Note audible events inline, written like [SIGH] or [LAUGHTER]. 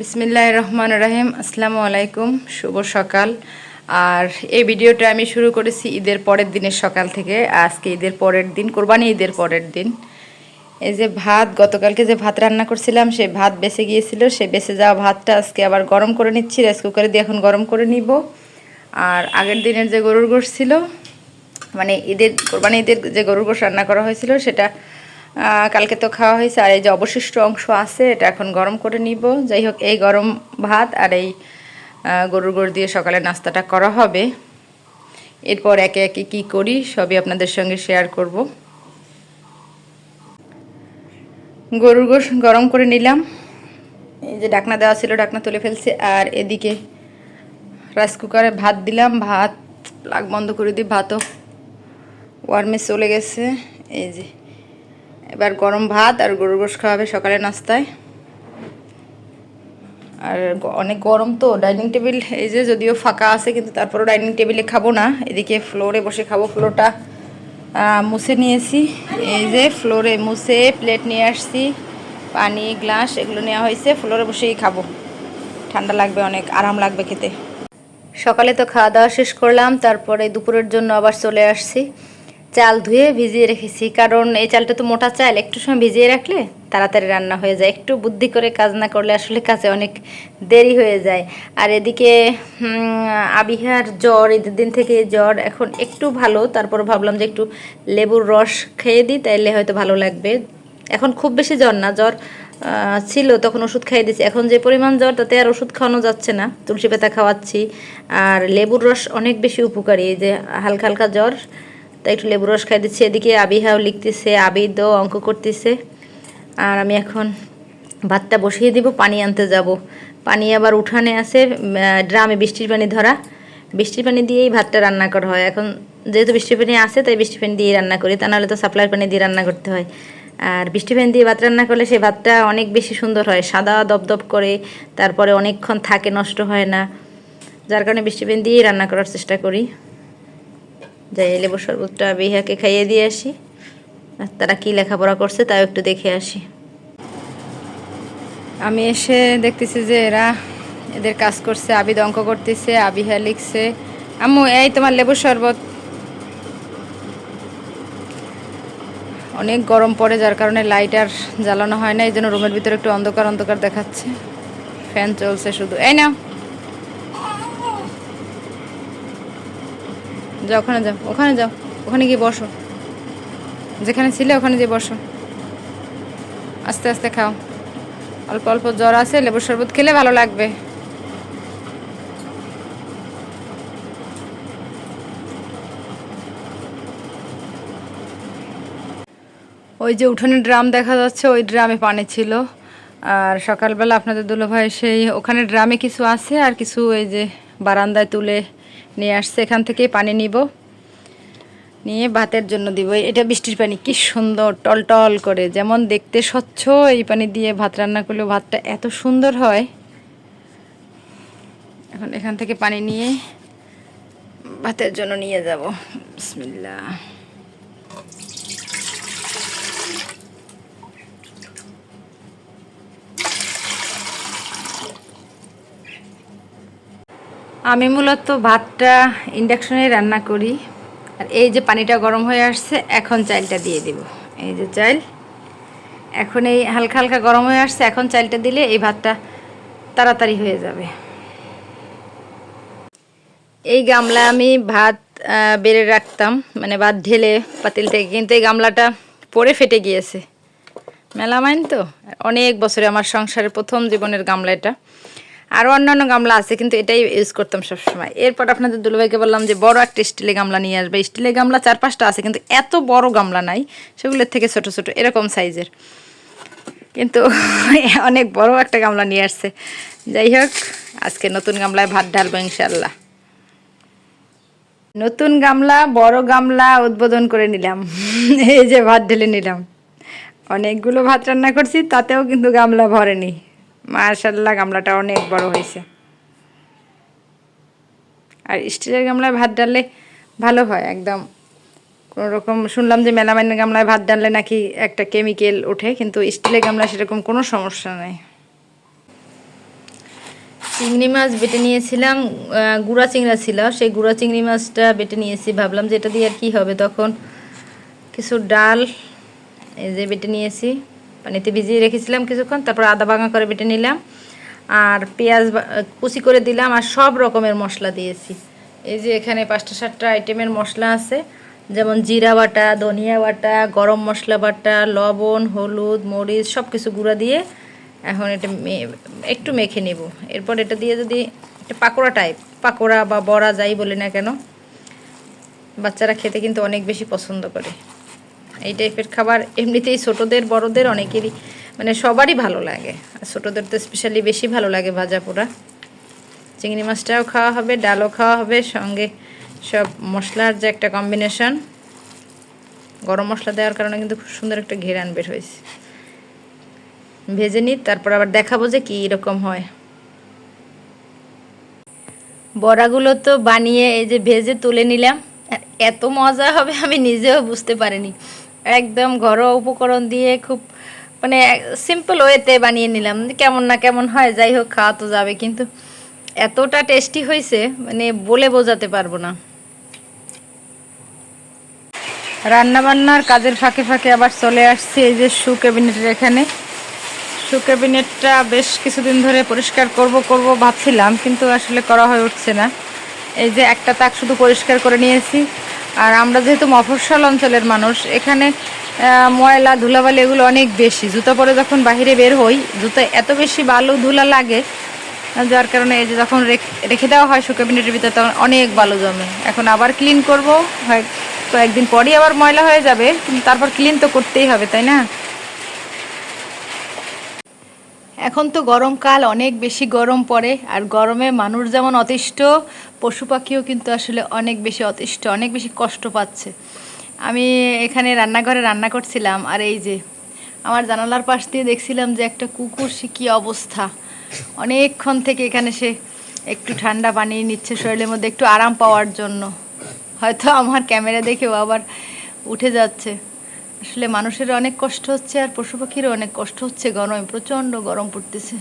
বিসমিল্লাহ রহমান রাহিম। আসসালামু আলাইকুম শুভ সকাল। আর এই ভিডিওটা আমি শুরু করেছি ঈদের পরের দিনের সকাল থেকে। আজকে ঈদের পরের দিন, কোরবানি ঈদের পরের দিন। এই যে ভাত, গতকালকে যে ভাত রান্না করছিলাম, সেই ভাত বেঁচে গিয়েছিল। সেই বেঁচে যাওয়া ভাতটা আজকে আবার গরম করে নিচ্ছি, রাইস কুকারে দিয়ে এখন গরম করে নিব। আর আগের দিনের যে গরুর গোশ ছিল মানে ঈদের, কোরবানি ঈদের যে গরুর গোশ রান্না করা হয়েছিল, সেটা কালকে তো খাওয়া হয়েছে, আর এই যে অবশিষ্ট অংশ আছে, এটা এখন গরম করে নিব। যাই হোক, এই গরম ভাত আর এই গরুর গোশ দিয়ে সকালে নাস্তাটা করা হবে। এরপর একে একে কী করি, সবই আপনাদের সঙ্গে শেয়ার করব। গরুর গোশ গরম করে নিলাম। এই যে ডাকনা দেওয়া ছিল, ডাকনা তুলে ফেলছি, আর এদিকে রাইস কুকারে ভাত দিলাম। ভাত প্লাগ বন্ধ করে দিই, ভাতও ওয়ার্মে চলে গেছে। এই যে এবার গরম ভাত আর গরুর গোশ খাওয়াবে সকালে নাস্তায়। আর অনেক গরম তো, ডাইনিং টেবিল, এই যে যদিও ফাঁকা আছে, কিন্তু তারপরেও ডাইনিং টেবিলে খাব না। এদিকে ফ্লোরে বসে খাব ফ্লোরটা। মুছে নিয়েছি। এই যে ফ্লোরে মুছে প্লেট নিয়ে আসছি। পানি, গ্লাস, এগুলো নেওয়া হয়েছে। ফ্লোরে বসেই খাব। ঠান্ডা লাগবে অনেক, আরাম লাগবে খেতে। সকালে তো খাওয়া দাওয়া শেষ করলাম, তারপরে দুপুরের জন্য আবার চলে আসছি। চাল ধুয়ে ভিজিয়ে রেখেছি। কারণ এই চালটা তো মোটা চাল, একটু সময় ভিজিয়ে রাখলে তাড়াতাড়ি রান্না হয়ে যায়। একটু বুদ্ধি করে কাজ না করলে আসলে কাজে অনেক দেরি হয়ে যায়। আর এদিকে আবিহার জ্বর, ঈদের দিন থেকে জ্বর এখন একটু ভালো। তারপর ভাবলাম যে একটু লেবুর রস খেয়ে দিই, তাইলে হয়তো ভালো লাগবে। এখন খুব বেশি জ্বর না, জ্বর ছিল, তখন ওষুধ খাইয়ে দিয়েছি। এখন যে পরিমাণ জ্বর, তাতে আর ওষুধ খাওয়ানো যাচ্ছে না। তুলসী পাতা খাওয়াচ্ছি। আর লেবুর রস অনেক বেশি উপকারী যে হালকা হালকা জ্বর তাই একটু লেবুর রস খাই দিচ্ছি। এদিকে আবিহাও লিখতেছে, আবিদও অঙ্ক করতেছে। আর আমি এখন ভাতটা বসিয়ে দিব, পানি আনতে যাব। পানি আবার উঠানে আছে ড্রামে বৃষ্টির পানি ধরা। বৃষ্টির পানি দিয়েই ভাতটা রান্না করা হয়। এখন যেহেতু বৃষ্টির পানি আছে, তাই বৃষ্টির পানি দিয়েই রান্না করি। তা নাহলে তো সাপ্লাইয়ের পানি দিয়ে রান্না করতে হয়। আর বৃষ্টি পানি দিয়ে ভাত রান্না করলে সেই ভাতটা অনেক বেশি সুন্দর হয়। সাদা দপদপ করে, তারপরে অনেকক্ষণ থাকে, নষ্ট হয় না। যার কারণে বৃষ্টি পানি দিয়েই রান্না করার চেষ্টা করি। যাই লেবুর শরবতটা বিহাকে খাইয়ে দিয়ে আসি। আর তারা কী লেখাপড়া করছে তাও একটু দেখে আসি। আমি এসে দেখতেছি যে এরা এদের কাজ করছে, আবিদ অঙ্ক করতেছে, আবিহা লিখছে। আম্মু, এই তোমার লেবুর শরবত। অনেক গরম পড়ে, যার কারণে লাইট আর জ্বালানো হয় না এই জন্য রুমের ভিতরে একটু অন্ধকার অন্ধকার দেখাচ্ছে। ফ্যান চলছে শুধু। এই নাও। যাও, ওখানে যাও ওখানে যাও, ওখানে গিয়ে বসো। যেখানে ছিলে ওখানে গিয়ে বসো। আস্তে আস্তে খাও। অল্প অল্প জ্বর আছে, লেবুর শরবত খেলে ভালো লাগবে। ওই যে উঠোনে ড্রাম দেখা যাচ্ছে, ওই ড্রামে পানি ছিল। আর সকালবেলা আপনাদের দুলোভাই সেই ওখানে ড্রামে কিছু আছে আর কিছু এই যে বারান্দায় তুলে নিয়ে আসছে। এখান থেকেই পানি নিব। নিয়ে ভাতের জন্য দিব। এটা বৃষ্টির পানি, কি সুন্দর, টলটল করে। যেমন দেখতে স্বচ্ছ, এই পানি দিয়ে ভাত রান্না করলেও ভাতটা এত সুন্দর হয়। এখন এখান থেকে পানি নিয়ে ভাতের জন্য নিয়ে যাব। বিসমিল্লাহ। আমি মূলত ভাতটা ইন্ডাকশনে রান্না করি। আর এই যে পানিটা গরম হয়ে আসছে, এখন চালটা দিয়ে দিব। এই যে চাল। এখন এই হালকা হালকা গরম হয়ে আসছে, এখন চালটা দিলে এই ভাতটা তাড়াতাড়ি হয়ে যাবে। এই গামলা আমি ভাত বেড়ে রাখতাম। মানে ভাত ঢেলে পাতিল থেকে কিন্তু এই গামলাটা পরে ফেটে গিয়েছে। মেলামাইন তো? অনেক বছরে আমার সংসারের প্রথম জীবনের গামলা এটা। আরও অন্যান্য গামলা আছে, কিন্তু এটাই ইউজ করতাম সবসময়। এরপর আপনাদের দুলুভাইকে বললাম যে, বড় একটা স্টিলের গামলা নিয়ে আসবে। স্টিলের গামলা চার পাঁচটা আছে, কিন্তু এত বড় গামলা নাই, সেগুলোর থেকে ছোট ছোট, এরকম সাইজের কিন্তু [LAUGHS] অনেক বড় একটা গামলা নিয়ে আসছে। যাই হোক, আজকে নতুন গামলায় ভাত ঢালবো ইনশাল্লাহ নতুন গামলা, বড় গামলা উদ্বোধন করে নিলাম। [LAUGHS] এই যে ভাত ঢেলে নিলাম। অনেকগুলো ভাত রান্না করছি, তাতেও কিন্তু গামলা ভরেনি। মার্শাল্লাহ গামলাটা অনেক বড় হয়েছে। আর স্টিলের গামলায় ভাত ডাললে ভালো হয় একদম। কোনো রকম শুনলাম যে মেলামাইনের গামলায় ভাত ডাললে নাকি একটা কেমিক্যাল ওঠে, কিন্তু স্টিলের গামলায় সেরকম কোনো সমস্যা নেই। চিংড়ি মাছ বেটে নিয়েছিলাম গুঁড়া চিংড়া ছিল। সেই গুঁড়া চিংড়ি মাছটা বেটে নিয়েছি। ভাবলাম যে এটা দিয়ে আর কী হবে? তখন কিছু ডাল এই যে বেটে নিয়েছি। পানিতে ভিজিয়ে রেখেছিলাম কিছুক্ষণ, তারপর আদা ভাঙা করে বেটে নিলাম আর পেঁয়াজ কুচি করে দিলাম আর সব রকমের মশলা দিয়েছি। এই যে এখানে পাঁচটা সাতটা আইটেমের মশলা আছে, যেমন জিরা বাটা, ধনিয়া বাটা, গরম মশলা বাটা, লবণ, হলুদ, মরিচ সব কিছু গুঁড়া দিয়ে এখন এটা একটু মেখে নেব। এরপর এটা দিয়ে যদি একটা পাকোড়া টাইপ পাকোড়া বা বড়া যাই বলি না কেন, বাচ্চারা খেতে কিন্তু অনেক বেশি পছন্দ করে। এই টাইপের খাবার এমনিতেই ছোটোদের, বড়দের অনেকেরই মানে সবারই ভালো লাগে। আর ছোটোদের তো স্পেশালি বেশি ভালো লাগে ভাজা পোড়া। চিংড়ি মাছটাও খাওয়া হবে, ডালও খাওয়া হবে, সঙ্গে সব মশলার যে একটা কম্বিনেশন গরম মশলা দেওয়ার কারণে কিন্তু খুব সুন্দর একটা ঘেরান বের হয়েছে। ভেজে নিই, তারপর আবার দেখাবো যে কী রকম হয়। বড়াগুলো তো বানিয়ে এই যে ভেজে তুলে নিলাম। এত মজা হবে আমি নিজেও বুঝতে পারিনি। একদম ঘরোয়া উপকরণ দিয়ে খুব মানে সিম্পল ওয়েতে বানিয়ে নিলাম। কেমন না কেমন হয়, যাই হোক, খাওয়া তো যাবে। কিন্তু এতটা টেস্টি হয়েছে মানে বলে বোঝাতে পারব না। রান্না বান্নার কাজের ফাঁকে ফাঁকে আবার চলে আসছি এই যে শু ক্যাবিনেটের এখানে। শু ক্যাবিনেটটা বেশ কিছুদিন ধরে পরিষ্কার করব করব ভাবছিলাম, কিন্তু আসলে করা হয়ে উঠছে না। এই যে একটা তাক শুধু পরিষ্কার করে নিয়েছি। আর আমরা যেহেতু মফস্বল অঞ্চলের মানুষ, এখানে ময়লা, ধুলাবালি এগুলো অনেক বেশি। জুতো পরে যখন বাইরে বের হই জুতো এত বেশি বালু, ধুলা লাগে, যার কারণে এই যে যখন রেখ- দেওয়া হয় ক্যাবিনেটের ভিতরে, তখন অনেক বালু জমে। এখন আবার ক্লিন করব, হয় কয়েকদিন পরই আবার ময়লা হয়ে যাবে, কিন্তু তারপর ক্লিন তো করতেই হবে, তাই না? এখন তো গরমকাল, অনেক বেশি গরম পড়ে, আর গরমে মানুষ যেমন অতিষ্ঠ পশু পাখিও কিন্তু আসলে অনেক বেশি অতিষ্ঠ, অনেক বেশি কষ্ট পাচ্ছে। আমি এখানে রান্নাঘরে রান্না করছিলাম, আর এই যে আমার জানালার পাশ দিয়ে দেখছিলাম যে একটা কুকুর, সে কী অবস্থা? অনেকক্ষণ থেকে এখানে সে একটু ঠান্ডা পানি নিচ্ছে শরীরের মধ্যে, একটু আরাম পাওয়ার জন্য। হয়তো আমার ক্যামেরা দেখেও আবার উঠে যাচ্ছে। আসলে মানুষের অনেক কষ্ট হচ্ছে আর পশু পাখিরও অনেক কষ্ট হচ্ছে, গরমে প্রচণ্ড গরম পড়তেছে।